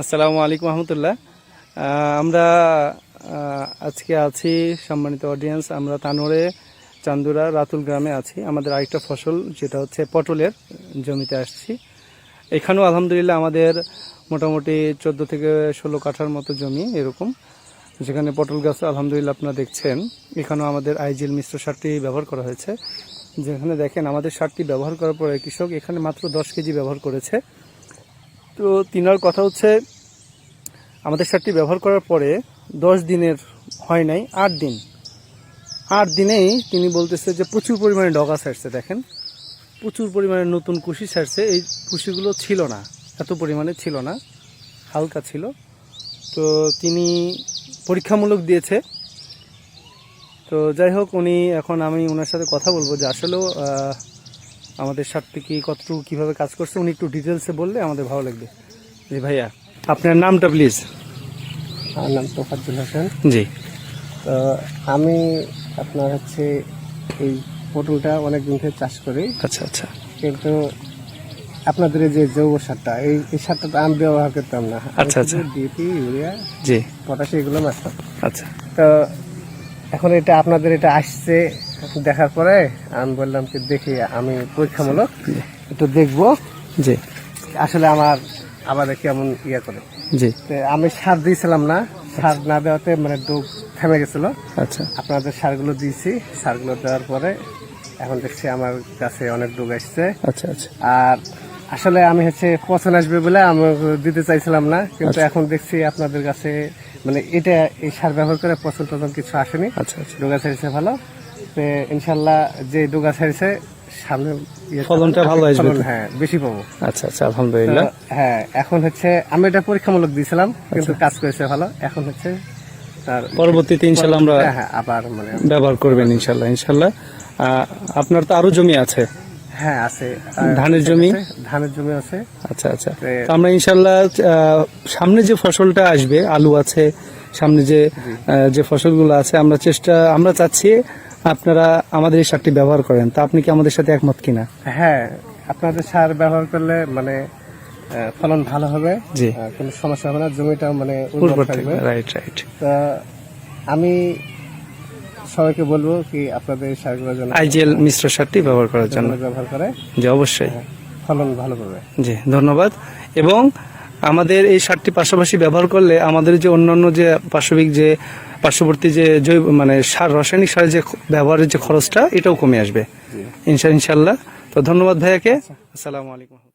আসসালামু আলাইকুম রহমতুল্লাহ। আমরা আজকে আছি সম্মানিত অডিয়েন্স আমরা তানোরে চান্দুরা রাতুল গ্রামে আছি। আমাদের আরেকটা ফসল, যেটা হচ্ছে পটলের জমিতে আসছি। এখানেও আলহামদুলিল্লাহ আমাদের মোটামুটি চোদ্দ থেকে ষোলো কাঠার মতো জমি এরকম। যেখানে পটল গাছ আলহামদুলিল্লাহ আপনারা দেখছেন। এখানেও আমাদের আইজিএল মিশ্র সারটি ব্যবহার করা হয়েছে। যেখানে দেখেন আমাদের সারটি ব্যবহার করার পরে কৃষক এখানে মাত্র দশ কেজি ব্যবহার করেছে। তো তিনার কথা হচ্ছে, আমাদের সারটি ব্যবহার করার পরে দশ দিনের হয় নাই, আট দিন। আট দিনেই তিনি বলতেছে যে প্রচুর পরিমাণে ডগা ছাড়ছে দেখেন। প্রচুর পরিমাণে নতুন কুশি ছাড়ছে এই কুশিগুলো ছিল না, এত পরিমাণে ছিল না, হালকা ছিল। তো তিনি পরীক্ষামূলক দিয়েছে। তো যাই হোক উনি এখন আমি ওনার সাথে কথা বলব যে আসলেও আমাদের সারটি কি কতটুকু কীভাবে কাজ করছে উনি একটু ডিটেলসে বললে আমাদের ভালো লাগবে। জি ভাইয়া। আপনার নামটা প্লিজ আমার নাম তোফাজ্জুল হোসেন। জি। তো আমি আপনার হচ্ছে এই পটলটা অনেক দিন থেকে চাষ করি। আচ্ছা আচ্ছা। কিন্তু আপনাদের এই যে জৈব সারটা এই এই সারটা তো আমি ব্যবহার করতাম না। আচ্ছা, আচ্ছা। ডিপি ইউরিয়া জি। পটাশ এগুলো মারতাম। আচ্ছা। তো এখন এটা আপনাদের এটা আসছে দেখার পরে আমি বললাম কি দেখি আমি পরীক্ষামূলক একটু দেখব। জি। আসলে আমার আবাদে কেমন ইয়ে করে। জি। আমি সার দিয়েছিলাম না সার না দেওয়াতে মানে ডোক থেমে গেছিল। আচ্ছা। আপনাদের সারগুলো দিয়েছি সারগুলো দেওয়ার পরে এখন দেখছি আমার কাছে অনেক ডোক আসছে। আচ্ছা আচ্ছা। আর আসলে আমি হচ্ছে পছন্দ আসবে বলে আমি দিতে চাইছিলাম না কিন্তু এখন দেখছি আপনাদের কাছে মানে এটা এই সার ব্যবহার করে পছন্দ কিছু আসেনি। আচ্ছা আচ্ছা। ডোগা ছাড়ছে ভালো। ইনশাল্লাহ যে ডোগা ছাড়ছে সামনে ফলনটা ভালো আসবে হ্যাঁ বেশি পাবো। আচ্ছা আচ্ছা আলহামদুলিল্লাহ। হ্যাঁ এখন হচ্ছে আমি এটা পরীক্ষামূলক দিয়েছিলাম কিন্তু কাজ করেছে ভালো। এখন হচ্ছে তার পরবর্তীতে ইনশাল্লাহ আমরা হ্যাঁ, হ্যাঁ আবার মানে ব্যবহার করবেন ইনশাল্লাহ ইনশাল্লাহ। আপনার তো আরও জমি আছে। হ্যাঁ আছে। ধানের জমি? ধানের জমি আছে। আচ্ছা আচ্ছা। তো আমরা ইনশাল্লাহ সামনে যে ফসলটা আসবে আলু আছে সামনে যে যে ফসলগুলো আছে আমরা চেষ্টা আমরা চাচ্ছি আপনারা আমাদের এই সারটি ব্যবহার করেন। তা আপনি কি আমাদের সাথে একমত কিনা? হ্যাঁ আপনাদের সার ব্যবহার করলে মানে ফলন ভালো হবে। কোনো সমস্যা হবে না জমিটাও মানে রাইট রাইট আমি সবাইকে বলব কি আপনাদের এই সারগুলো যেন আইজিএল মিশ্র সারটি ব্যবহার করার জন্য। ব্যবহার করে। জি অবশ্যই। ফলন ভালো করবে জি ধন্যবাদ। এবং আমাদের এই সারটি পাশাপাশি ব্যবহার করলে আমাদের যে অন্যান্য যে পার্শ্ববিক যে পার্শ্ববর্তী যে জৈব মানে সার রাসায়নিক সারের যে ব্যবহারের যে খরচটা এটাও কমে আসবে। ইনশা ইনশাল্লাহ। তো ধন্যবাদ ভাইয়াকে। আসসালামু আলাইকুম।